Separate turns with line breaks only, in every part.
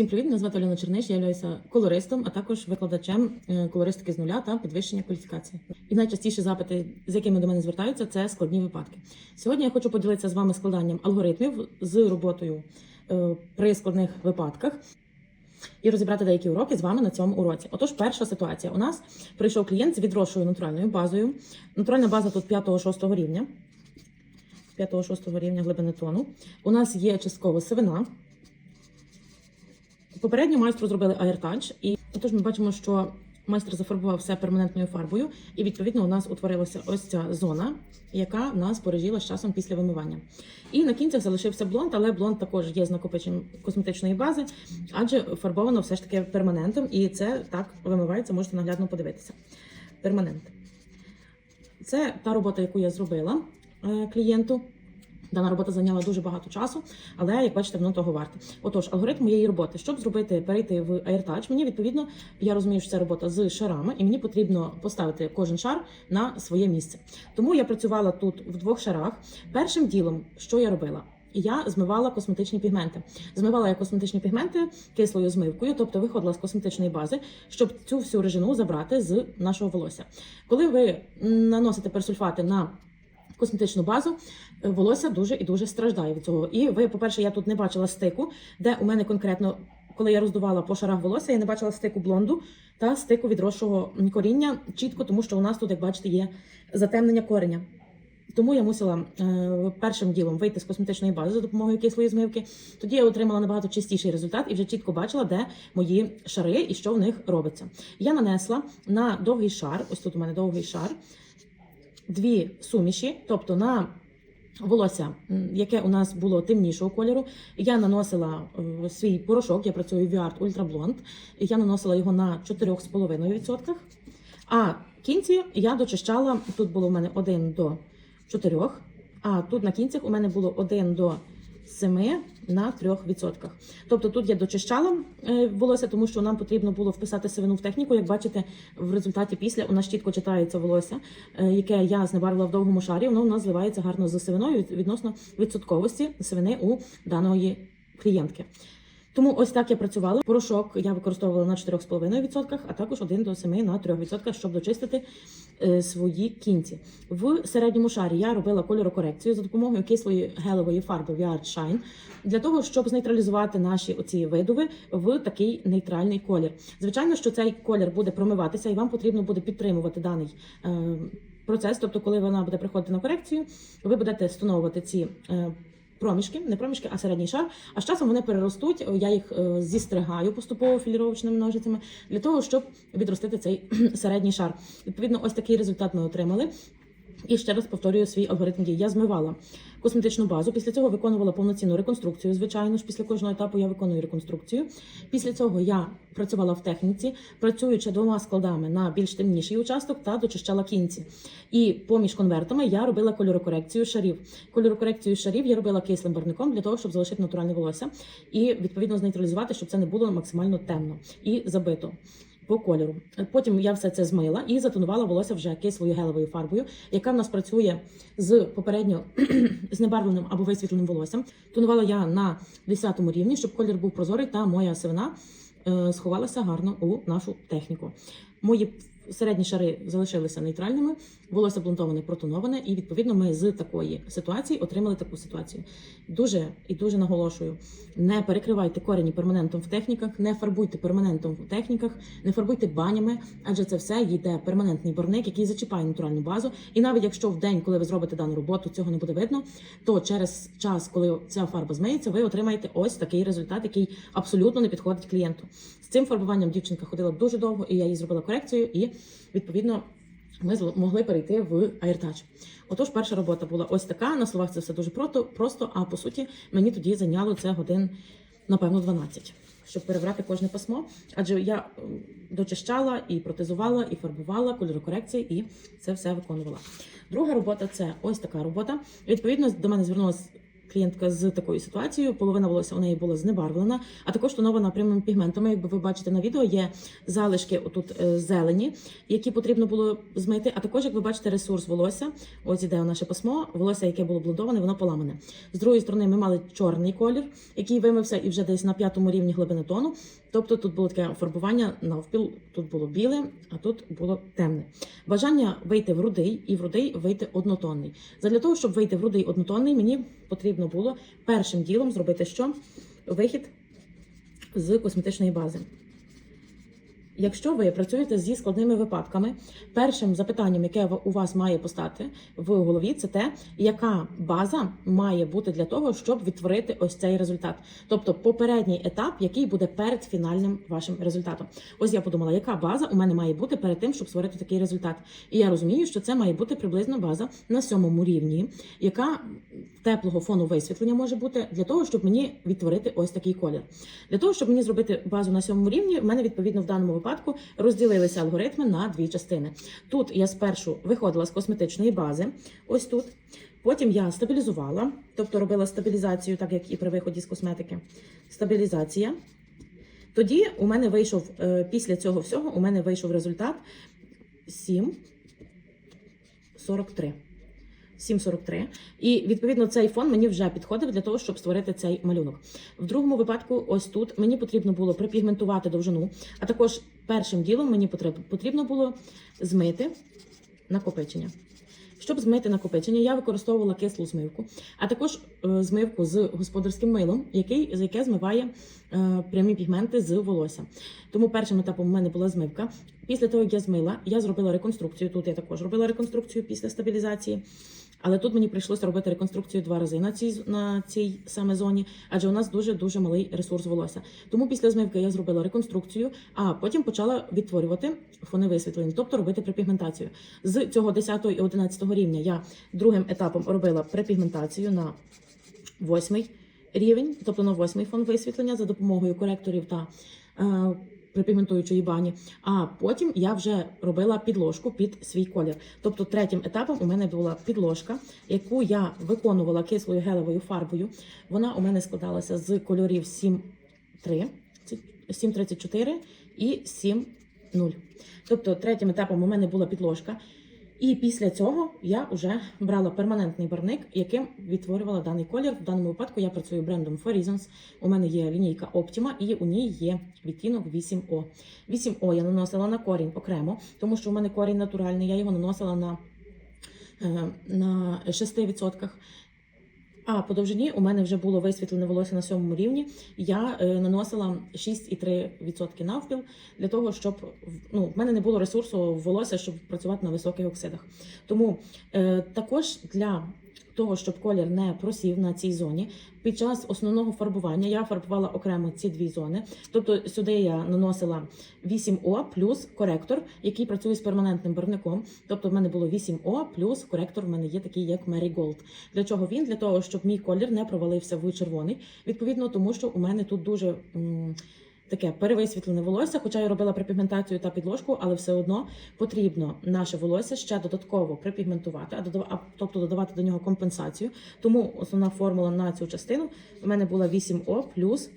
Всім привіт! Мене звати Олена Черниш, я являюся колористом, а також викладачем е, колористики з нуля та підвищення кваліфікації. І найчастіші запити, з якими до мене звертаються, це складні випадки. Сьогодні я хочу поділитися з вами складанням алгоритмів з роботою е, при складних випадках. І розібрати деякі уроки з вами на цьому уроці. Отож, перша ситуація. У нас прийшов клієнт з відрошою натуральною базою. Натуральна база тут 5-6 рівня. 5-6 рівня глибини тону. У нас є частково сивина. Попередньо майстру зробили аєртач, і отож ми бачимо, що майстер зафарбував все перманентною фарбою, і відповідно у нас утворилася ось ця зона, яка нас порежіла з часом після вимивання. І на кінцях залишився блонд, але блонд також є з накопиченням косметичної бази, адже фарбовано все ж таки перманентом, і це так вимивається, можете наглядно подивитися. Перманент. Це та робота, яку я зробила е, клієнту. Дана робота зайняла дуже багато часу, але як бачите, воно того варте. Отож, алгоритм моєї роботи, щоб зробити перейти в AirTouch, мені відповідно я розумію, що це робота з шарами, і мені потрібно поставити кожен шар на своє місце. Тому я працювала тут в двох шарах. Першим ділом, що я робила? Я змивала косметичні пігменти. Змивала я косметичні пігменти кислою змивкою, тобто виходила з косметичної бази, щоб цю всю режину забрати з нашого волосся. Коли ви наносите персульфати на косметичну базу, е, волосся дуже і дуже страждає від цього. І ви, по-перше, я тут не бачила стику, де у мене конкретно, коли я роздувала по шарах волосся, я не бачила стику блонду та стику відросшого коріння чітко, тому що у нас тут, як бачите, є затемнення кореня. Тому я мусила е, першим ділом вийти з косметичної бази за допомогою кислої змивки. Тоді я отримала набагато чистіший результат і вже чітко бачила, де мої шари і що в них робиться. Я нанесла на довгий шар, ось тут у мене довгий шар, дві суміші, тобто на волосся, яке у нас було темнішого кольору, я наносила е, свій порошок, я працюю в Viart Ultra Blond, і я наносила його на 4,5%. А в кінці я дочищала, тут було у мене 1 до 4, а тут на кінцях у мене було 1 до 7 на 3%. Тобто тут я дочищала е, волосся, тому що нам потрібно було вписати сивину в техніку. Як бачите, в результаті після у нас чітко читається волосся, е, яке я знебарвила в довгому шарі, воно у нас зливається гарно з сивиною відносно відсотковості сивини у даної клієнтки. Тому ось так я працювала. Порошок я використовувала на 4,5%, а також 1 до 7 на 3%, щоб дочистити е, свої кінці. В середньому шарі я робила кольорокорекцію за допомогою кислої гелевої фарби VR Shine для того, щоб знейтралізувати наші оці видуви в такий нейтральний колір. Звичайно, що цей колір буде промиватися, і вам потрібно буде підтримувати даний. Е, Процес, тобто, коли вона буде приходити на корекцію, ви будете встановувати ці е, проміжки, не проміжки, а середній шар. А з часом вони переростуть. Я їх е, зістригаю поступово філіровочними ножицями для того, щоб відростити цей середній шар. Відповідно, ось такий результат ми отримали. І ще раз повторюю свій алгоритм дій. Я змивала косметичну базу. Після цього виконувала повноцінну реконструкцію. Звичайно ж, після кожного етапу я виконую реконструкцію. Після цього я працювала в техніці, працюючи двома складами на більш темніший участок та дочищала кінці. І поміж конвертами я робила кольорокорекцію шарів. Кольорокорекцію шарів я робила кислим барвником для того, щоб залишити натуральне волосся і відповідно знейтралізувати, щоб це не було максимально темно і забито. По кольору. Потім я все це змила і затонувала волосся вже кислою гелевою фарбою, яка в нас працює з попередньо знебарвленим або висвітленим волоссям. Тонувала я на 10 рівні, щоб колір був прозорий та моя сивина е, сховалася гарно у нашу техніку. Мої середні шари залишилися нейтральними, волосся блонтоване, протоноване, і відповідно ми з такої ситуації отримали таку ситуацію. Дуже і дуже наголошую: не перекривайте корені перманентом в техніках, не фарбуйте перманентом в техніках, не фарбуйте банями, адже це все йде перманентний барник, який зачіпає натуральну базу. І навіть якщо в день, коли ви зробите дану роботу, цього не буде видно, то через час, коли ця фарба змиється, ви отримаєте ось такий результат, який абсолютно не підходить клієнту. З цим фарбуванням дівчинка ходила дуже довго, і я їй зробила корекцію, і відповідно. Ми зл- могли перейти в AirTouch. Отож, перша робота була ось така. На словах це все дуже просто, а по суті, мені тоді зайняло це годин, напевно, 12, щоб перебрати кожне пасмо. Адже я дочищала і протезувала, і фарбувала кольорокорекції, і це все виконувала. Друга робота це ось така робота. Відповідно, до мене звернулася клієнтка з такою ситуацією. Половина волосся у неї була знебарвлена, а також тонована прямими пігментами. Якби ви бачите на відео, є залишки отут е, зелені, які потрібно було змити. А також, як ви бачите, ресурс волосся. Ось іде наше пасмо, волосся, яке було блондоване, воно поламане. З другої сторони, ми мали чорний колір, який вимився і вже десь на п'ятому рівні глибини тону. Тобто тут було таке фарбування навпіл, тут було біле, а тут було темне. Бажання вийти в рудий і в рудий вийти однотонний. Задля того, щоб вийти в рудий однотонний, мені потрібно було першим ділом зробити що? Вихід з косметичної бази. Якщо ви працюєте зі складними випадками, першим запитанням, яке у вас має постати в голові, це те, яка база має бути для того, щоб відтворити ось цей результат. Тобто попередній етап, який буде перед фінальним вашим результатом. Ось я подумала, яка база у мене має бути перед тим, щоб створити такий результат. І я розумію, що це має бути приблизно база на сьомому рівні, яка теплого фону висвітлення може бути для того, щоб мені відтворити ось такий колір. Для того, щоб мені зробити базу на сьомому рівні, в мене відповідно в даному випадку розділилися алгоритми на дві частини. Тут я спершу виходила з косметичної бази, ось тут. Потім я стабілізувала, тобто робила стабілізацію, так як і при виході з косметики. Стабілізація. Тоді у мене вийшов е, після цього всього, у мене вийшов результат 7,43. 7,43. І відповідно цей фон мені вже підходив для того, щоб створити цей малюнок. В другому випадку, ось тут мені потрібно було припігментувати довжину, а також першим ділом мені потрібно було змити накопичення. Щоб змити накопичення, я використовувала кислу змивку, а також е, змивку з господарським милом, який, з яке змиває е, прямі пігменти з волосся. Тому першим етапом у мене була змивка. Після того, як я змила, я зробила реконструкцію. Тут я також робила реконструкцію після стабілізації. Але тут мені прийшлося робити реконструкцію два рази на цій на цій саме зоні, адже у нас дуже дуже малий ресурс волосся. Тому після змивки я зробила реконструкцію, а потім почала відтворювати фони висвітлення, тобто робити препігментацію. З цього 10 і 11 рівня я другим етапом робила препігментацію на восьмий рівень, тобто на восьмий фон висвітлення за допомогою коректорів та припігментуючої бані. А потім я вже робила підложку під свій колір. Тобто третім етапом у мене була підложка, яку я виконувала кислою гелевою фарбою. Вона у мене складалася з кольорів 7.3, це 7.34 і 7.0. Тобто третім етапом у мене була підложка. І після цього я вже брала перманентний барвник, яким відтворювала даний колір. В даному випадку я працюю брендом For Reasons. У мене є лінійка Optima, і у ній є відтінок 8O. 8O я наносила на корінь окремо, тому що у мене корінь натуральний. Я його наносила на, е, на 6%. А по довжині у мене вже було висвітлене волосся на сьомому рівні. Я е, наносила 6,3% навпіл для того, щоб ну, в мене не було ресурсу волосся, щоб працювати на високих оксидах. Тому е, також для того, щоб колір не просів на цій зоні, під час основного фарбування я фарбувала окремо ці дві зони. Тобто сюди я наносила 8О плюс коректор, який працює з перманентним барвником. Тобто в мене було 8О плюс коректор в мене є такий, як Marigold. Для чого він? Для того, щоб мій колір не провалився в червоний. Відповідно, тому що у мене тут дуже. м, Таке перевисвітлене волосся, хоча я робила припігментацію та підложку, але все одно потрібно наше волосся ще додатково припігментувати, а додав, тобто додавати до нього компенсацію. Тому основна формула на цю частину в мене була 8О плюс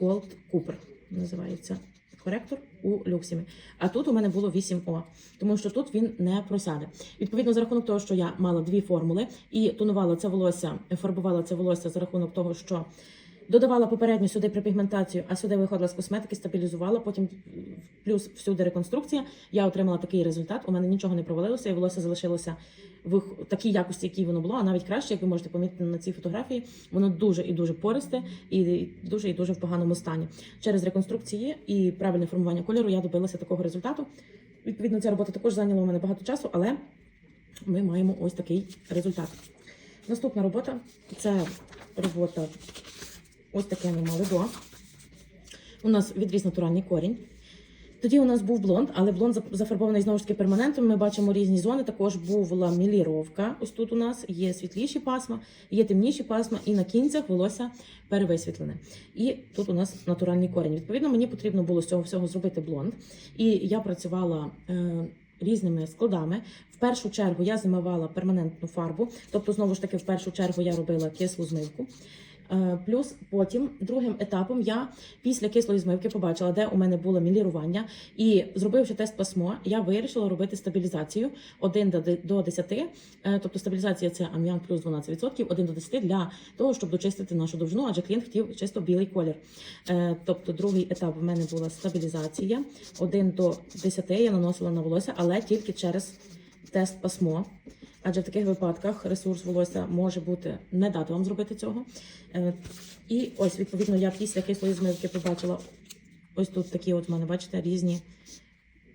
Gold Cooper, називається коректор у люксімі. А тут у мене було 8О, тому що тут він не просяде. Відповідно, за рахунок того, що я мала дві формули і тонувала це волосся, фарбувала це волосся за рахунок того, що Додавала попередньо сюди припігментацію, а сюди виходила з косметики, стабілізувала. Потім плюс всюди реконструкція. Я отримала такий результат. У мене нічого не провалилося, і волосся залишилося в такій якості, якій воно було, а навіть краще, як ви можете помітити на цій фотографії, воно дуже і дуже пористе і дуже і дуже в поганому стані. Через реконструкції і правильне формування кольору я добилася такого результату. Відповідно, ця робота також зайняла у мене багато часу, але ми маємо ось такий результат. Наступна робота це робота. Ось таке ми мали до. У нас відріз натуральний корінь. Тоді у нас був блонд, але блонд зафарбований знову ж таки перманентом. Ми бачимо різні зони. Також була міліровка. Ось тут у нас є світліші пасма, є темніші пасма, і на кінцях волосся перевисвітлене. І тут у нас натуральний корінь. Відповідно, мені потрібно було з цього всього зробити блонд. І я працювала е, різними складами. В першу чергу я змивала перманентну фарбу, тобто, знову ж таки, в першу чергу я робила кислу змивку. Е, Плюс потім другим етапом я після кислої змивки побачила, де у мене було мілірування, і зробивши тест пасмо, я вирішила робити стабілізацію 1 до де- 10, е, тобто стабілізація це ам'ян плюс 12%, 1 до 10 для того, щоб дочистити нашу довжину, адже клієнт хотів чисто білий колір. Е, Тобто другий етап в мене була стабілізація 1 до 10 я наносила на волосся, але тільки через тест пасмо. Адже в таких випадках ресурс волосся може бути не дати вам зробити цього. Е, І ось, відповідно, я після кислої змивки побачила ось тут такі, от в мене, бачите, різні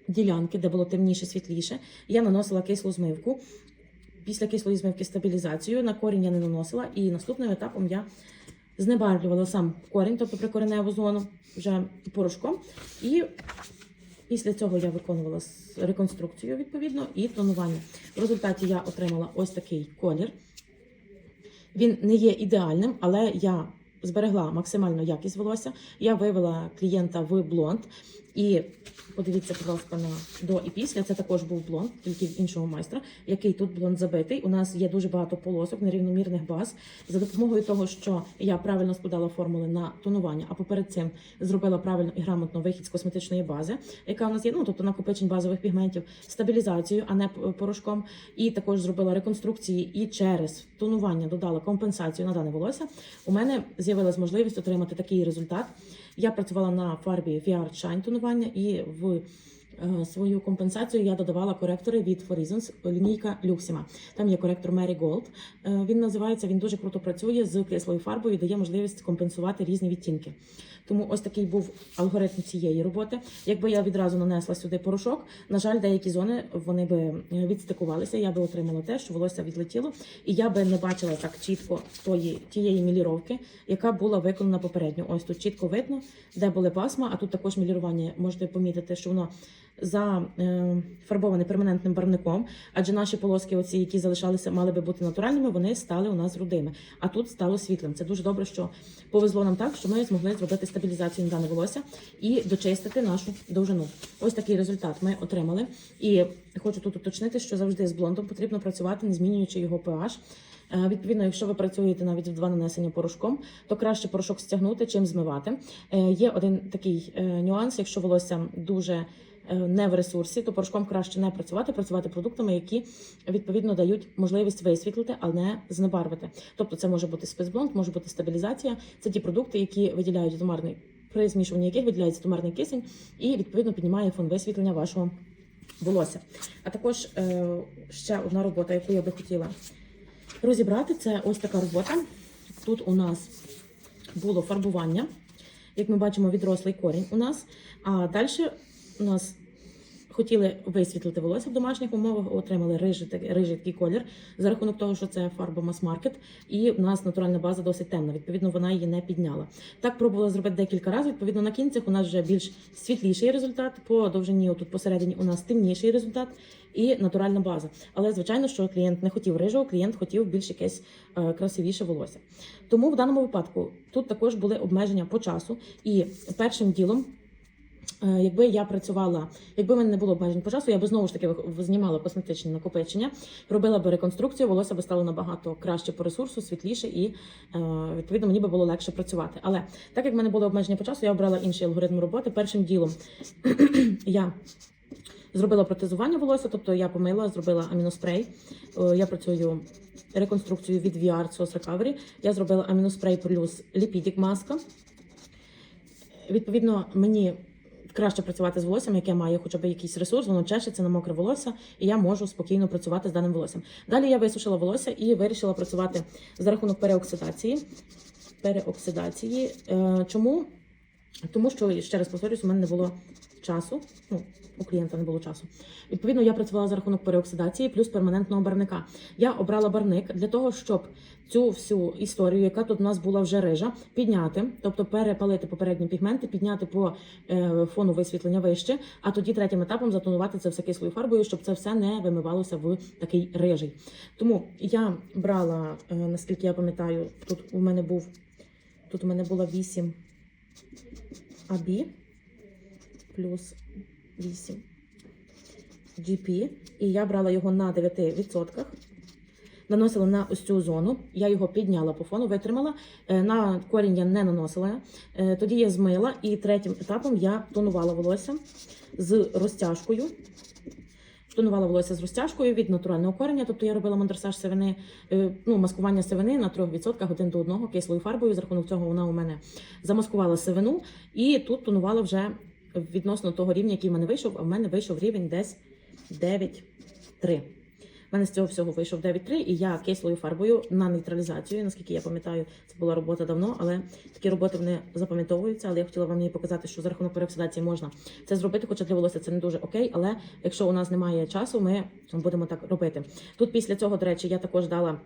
ділянки, де було темніше, світліше. Я наносила кислу змивку. Після кислої змивки стабілізацію на корінь я не наносила. І наступним етапом я знебарвлювала сам корінь, тобто прикореневу зону вже порошком. І після цього я виконувала реконструкцію відповідно і тонування. В результаті я отримала ось такий колір. Він не є ідеальним, але я зберегла максимальну якість волосся. Я вивела клієнта в блонд. І подивіться, будь ласка, на до і після. Це також був блонд, тільки в іншого майстра, який тут блонд забитий. У нас є дуже багато полосок, нерівномірних баз. За допомогою того, що я правильно складала формули на тонування, а поперед цим зробила правильно і грамотно вихід з косметичної бази, яка у нас є, ну тобто накопичень базових пігментів, стабілізацію, а не порошком. І також зробила реконструкції і через тонування додала компенсацію на дане волосся. У мене з'явилась можливість отримати такий результат. Я працювала на фарбі VR Shine тонування і в свою компенсацію я додавала коректори від For Reasons, лінійка Luxima. Там є коректор Mary Gold. Е, Він називається, він дуже круто працює з кислою фарбою дає можливість компенсувати різні відтінки. Тому ось такий був алгоритм цієї роботи. Якби я відразу нанесла сюди порошок, на жаль, деякі зони вони би е, відстикувалися. Я би отримала те, що волосся відлетіло, і я би не бачила так чітко тої тієї міліровки, яка була виконана попередньо. Ось тут чітко видно, де були пасма, а тут також мілірування. Можете помітити, що воно зафарбоване перманентним барвником, адже наші полоски, оці, які залишалися, мали би бути натуральними, вони стали у нас рудими. А тут стало світлим. Це дуже добре, що повезло нам так, що ми змогли зробити стабілізацію на дане волосся і дочистити нашу довжину. Ось такий результат ми отримали. І хочу тут уточнити, що завжди з блондом потрібно працювати, не змінюючи його pH. Е, Відповідно, якщо ви працюєте навіть в два нанесення порошком, то краще порошок стягнути, чим змивати. Е, Є один такий е, нюанс, якщо волосся дуже е, не в ресурсі, то порошком краще не працювати, працювати продуктами, які відповідно дають можливість висвітлити, а не знебарвити. Тобто, це може бути спецблонд, може бути стабілізація. Це ті продукти, які виділяють томарний, при змішуванні яких виділяється томарний кисень і відповідно піднімає фон висвітлення вашого волосся. А також е, ще одна робота, яку я би хотіла розібрати, це ось така робота. Тут у нас було фарбування. Як ми бачимо, відрослий корінь у нас. А далі у нас хотіли висвітлити волосся в домашніх умовах, отримали рижий, рижий такий колір за рахунок того, що це фарба мас-маркет, і в нас натуральна база досить темна. Відповідно, вона її не підняла. Так пробувала зробити декілька разів. Відповідно, на кінцях у нас вже більш світліший результат. По довжині, отут посередині, у нас темніший результат і натуральна база. Але звичайно, що клієнт не хотів рижого, клієнт хотів більш якесь е, красивіше волосся. Тому в даному випадку тут також були обмеження по часу, і першим ділом. Е, Якби я працювала, якби в мене не було обмежень по часу, я би знову ж таки знімала косметичні накопичення, робила би реконструкцію, волосся би стало набагато краще по ресурсу, світліше і е, відповідно мені би було легше працювати. Але так як в мене було обмеження по часу, я обрала інший алгоритм роботи. Першим ділом я зробила протезування волосся, тобто я помила, зробила аміноспрей. Е, Я працюю реконструкцію від VR Sauce Recovery. Я зробила аміноспрей плюс ліпідік маска. Відповідно, мені краще працювати з волоссям, яке має хоча б якийсь ресурс, воно чешеться на мокре волосся, і я можу спокійно працювати з даним волоссям. Далі я висушила волосся і вирішила працювати за рахунок переоксидації. Переоксидації. Е, Чому? Тому що, ще раз повторюсь, у мене не було часу. Ну, у клієнта не було часу. Відповідно, я працювала за рахунок переоксидації плюс перманентного барвника. Я обрала барвник для того, щоб цю всю історію, яка тут у нас була вже рижа, підняти, тобто перепалити попередні пігменти, підняти по е, фону висвітлення вище, а тоді третім етапом затонувати це все кислою фарбою, щоб це все не вимивалося в такий рижий. Тому я брала, е, наскільки я пам'ятаю, тут у мене був тут у мене було 8 абі плюс 8 GP, і я брала його на 9%. Наносила на ось цю зону, я його підняла по фону, витримала. Е, На корінь я не наносила. Е, Тоді я змила, і третім етапом я тонувала волосся з розтяжкою. Тонувала волосся з розтяжкою від натурального кореня, тобто я робила монтрасаж сивини, е, ну, маскування сивини на 3% один до одного кислою фарбою. За рахунок цього вона у мене замаскувала сивину, і тут тонувала вже відносно того рівня, який в мене вийшов, а в мене вийшов рівень десь 9,3. У мене з цього всього вийшов 9,3, і я кислою фарбою на нейтралізацію. Наскільки я пам'ятаю, це була робота давно, але такі роботи вони запам'ятовуються. Але я хотіла вам її показати, що за рахунок переоксидації можна це зробити, хоча для волосся це не дуже окей. Але якщо у нас немає часу, ми будемо так робити. Тут після цього, до речі, я також дала.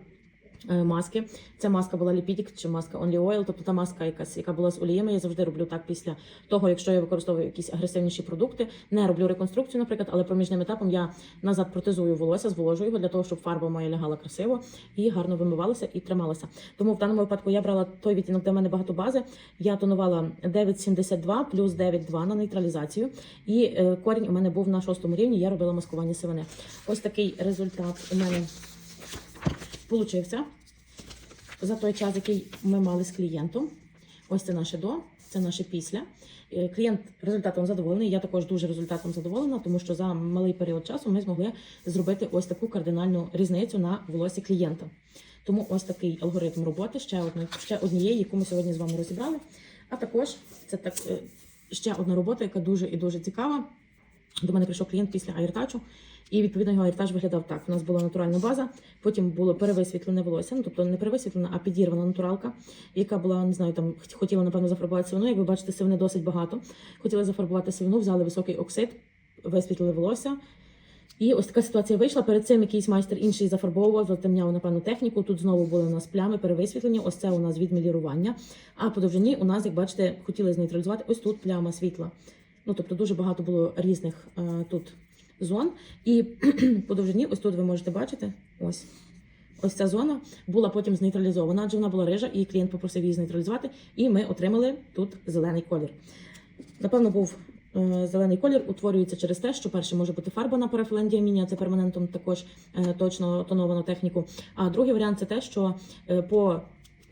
Е, Маски. Ця маска була Lipidic чи маска Only Oil, тобто та маска, якась, яка була з оліями. Я завжди роблю так після того, якщо я використовую якісь агресивніші продукти. Не роблю реконструкцію, наприклад, але проміжним етапом я назад протезую волосся, зволожую його для того, щоб фарба моя лягала красиво і гарно вимивалася і трималася. Тому в даному випадку я брала той відтінок, де в мене багато бази. Я тонувала 9,72 плюс 9,2 на нейтралізацію. І е, корінь у мене був на шостому рівні. Я робила маскування сивини. Ось такий результат у мене получився за той час, який ми мали з клієнтом. Ось це наше до, це наше після. Е, Клієнт результатом задоволений. Я також дуже результатом задоволена, тому що за малий період часу ми змогли зробити ось таку кардинальну різницю на волосі клієнта. Тому ось такий алгоритм роботи, ще одна, ще однієї, яку ми сьогодні з вами розібрали. А також це так е, ще одна робота, яка дуже і дуже цікава. До мене прийшов клієнт після аєртачу, і відповідно його аєртаж виглядав так. У нас була натуральна база, потім було перевисвітлене волосся, ну тобто не перевисвітлена, а підірвана натуралка, яка була, не знаю, там хотіла, напевно, зафарбувати сивину. Як ви бачите, сивини досить багато. Хотіли зафарбувати сивину, взяли високий оксид, висвітлили волосся. І ось така ситуація вийшла. Перед цим якийсь майстер інший зафарбовував, затемняв напевно техніку. Тут знову були у нас плями, перевисвітлення. Ось це у нас відмілірування. А по довжині у нас, як бачите, хотіли знейтралізувати ось тут пляма світла. Ну тобто дуже багато було різних е, тут зон. І по довжині, ось тут ви можете бачити, ось. Ось ця зона була потім знейтралізована, адже вона була рижа, і клієнт попросив її знейтралізувати, і ми отримали тут зелений колір. Напевно, був е, зелений колір, утворюється через те, що перше може бути фарба на парафілендіаміні, а це перманентом також е, точно тоновано техніку. А другий варіант це те, що по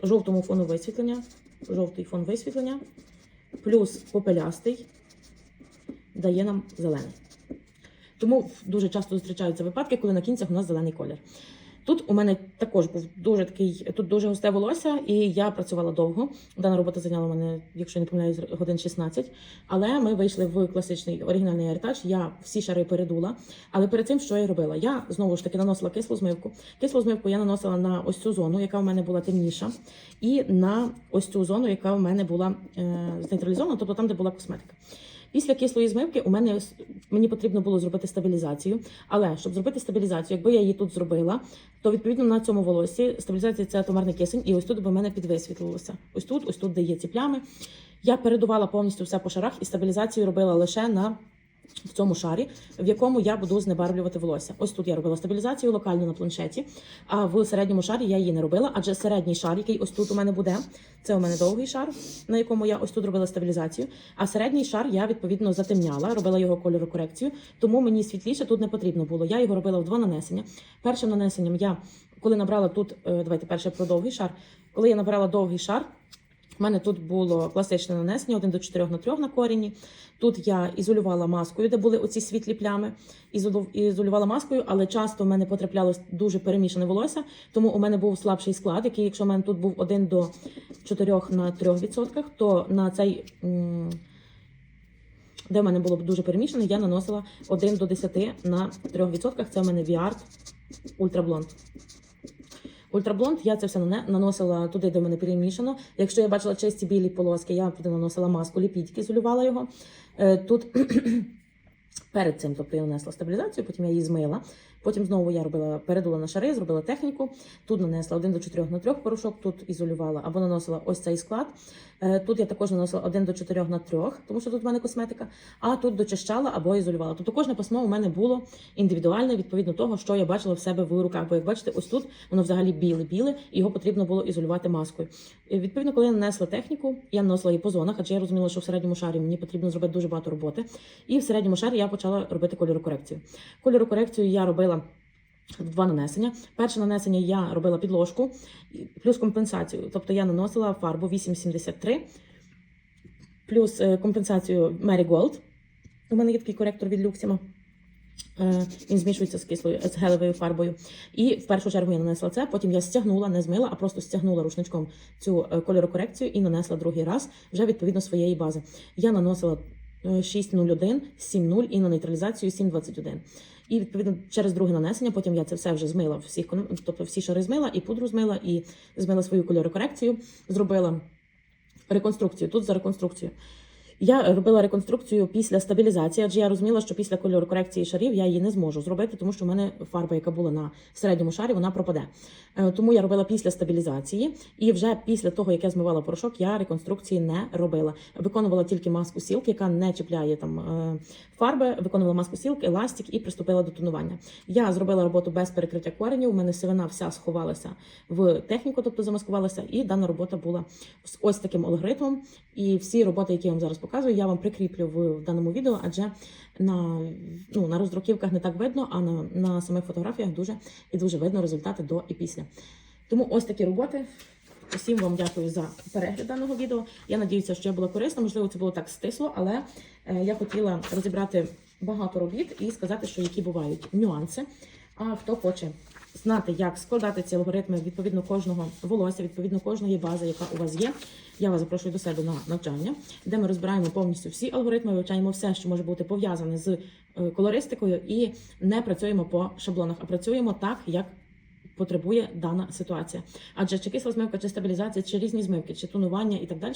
жовтому фону висвітлення, жовтий фон висвітлення, плюс попелястий дає нам зелений. Тому дуже часто зустрічаються випадки, коли на кінцях у нас зелений колір. Тут у мене також був дуже такий, тут дуже густе волосся, і я працювала довго. Дана робота зайняла мене, якщо не помиляюсь, годин 16. Але ми вийшли в класичний оригінальний аєртаж. Я всі шари передула. Але перед цим що я робила? Я знову ж таки наносила кислу змивку. Кислу змивку я наносила на ось цю зону, яка в мене була темніша, і на ось цю зону, яка в мене була е, знейтралізована, тобто там, де була косметика. Після кислої змивки у мене мені потрібно було зробити стабілізацію. Але щоб зробити стабілізацію, якби я її тут зробила, то відповідно на цьому волосі стабілізація це атомарний кисень, і ось тут би в мене підвисвітлилося. Ось тут, ось тут, де є ці плями. Я передувала повністю все по шарах і стабілізацію робила лише на в цьому шарі, в якому я буду знебарвлювати волосся. Ось тут я робила стабілізацію локально на планшеті, а в середньому шарі я її не робила, адже середній шар, який ось тут у мене буде, це у мене довгий шар, на якому я ось тут робила стабілізацію. А середній шар я відповідно затемняла, робила його кольорокорекцію, тому мені світліше тут не потрібно було. Я його робила в два нанесення. Першим нанесенням я, коли набрала тут, е, давайте перше про довгий шар. Коли я набрала довгий шар, у мене тут було класичне нанесення 1 до 4 на 3 на корені. Тут я ізолювала маскою, де були оці світлі плями. Ізолювала маскою, але часто в мене потраплялось дуже перемішане волосся, тому у мене був слабший склад, який, якщо в мене тут був 1 до 4 на 3%, то на цей. Де в мене було дуже перемішане, я наносила 1 до 10 на 3%. Це в мене VR Ultra Blond. Ультраблонд я це все наносила туди, де в мене перемішано. Якщо я бачила чисті білі полоски, я туди наносила маску, ліпідки, ізолювала його. Е, Тут перед цим, тобто я нанесла стабілізацію, потім я її змила. Потім знову я робила передула на шари, зробила техніку. Тут нанесла 1 до 4 на 3 порошок, тут ізолювала або наносила ось цей склад. Е, Тут я також наносила 1 до 4 на 3, тому що тут в мене косметика, а тут дочищала або ізолювала. Тобто кожне пасмо у мене було індивідуальне відповідно того, що я бачила в себе в руках. Бо як бачите, ось тут воно взагалі біле-біле, і його потрібно було ізолювати маскою. І, відповідно, коли я нанесла техніку, я наносила її по зонах, адже я розуміла, що в середньому шарі мені потрібно зробити дуже багато роботи. І в середньому шарі я почала робити кольорокорекцію. Кольорокорекцію я робила. Два нанесення. Перше нанесення я робила підложку плюс компенсацію. Тобто я наносила фарбу 873 плюс е, компенсацію Marigold. У мене є такий коректор від Люксіма. Е, Він змішується з кислою з гелевою фарбою. І в першу чергу я нанесла це. Потім я стягнула, не змила, а просто стягнула рушничком цю е, кольорокорекцію і нанесла другий раз вже відповідно своєї бази. Я наносила 6.01, 7.0 і на нейтралізацію 7.21. І відповідно через друге нанесення, потім я це все вже змила, всіх тобто всі шари змила, і пудру змила, і змила свою кольорокорекцію, зробила реконструкцію. Тут за реконструкцію. Я робила реконструкцію після стабілізації, адже я розуміла, що після кольорокорекції шарів я її не зможу зробити, тому що в мене фарба, яка була на середньому шарі, вона пропаде. Е, Тому я робила після стабілізації, і вже після того, як я змивала порошок, я реконструкції не робила. Виконувала тільки маску сілк, яка не чіпляє там е, фарби, виконувала маску сілк, еластик і приступила до тонування. Я зробила роботу без перекриття коренів. У мене сивина вся сховалася в техніку, тобто замаскувалася, і дана робота була з ось таким алгоритмом. І всі роботи, які я вам зараз показую, я вам прикріплю в, в даному відео, адже на, ну, на роздруківках не так видно, а на, на самих фотографіях дуже і дуже видно результати до і після. Тому ось такі роботи. Усім вам дякую за перегляд даного відео. Я надіюся, що я була корисна. Можливо, це було так стисло, але е, я хотіла розібрати багато робіт і сказати, що які бувають нюанси. А хто хоче знати, як складати ці алгоритми відповідно кожного волосся, відповідно кожної бази, яка у вас є. Я вас запрошую до себе на навчання, де ми розбираємо повністю всі алгоритми, вивчаємо все, що може бути пов'язане з е, колористикою, і не працюємо по шаблонах, а працюємо так, як потребує дана ситуація. Адже чи кисла змивка, чи стабілізація, чи різні змивки, чи тонування і так далі.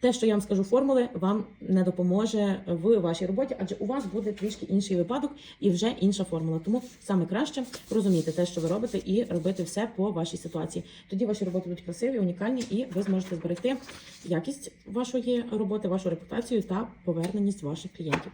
Те, що я вам скажу, формули вам не допоможе в вашій роботі, адже у вас буде трішки інший випадок і вже інша формула. Тому саме краще розуміти те, що ви робите, і робити все по вашій ситуації. Тоді ваші роботи будуть красиві, унікальні, і ви зможете зберегти якість вашої роботи, вашу репутацію та поверненість ваших клієнтів.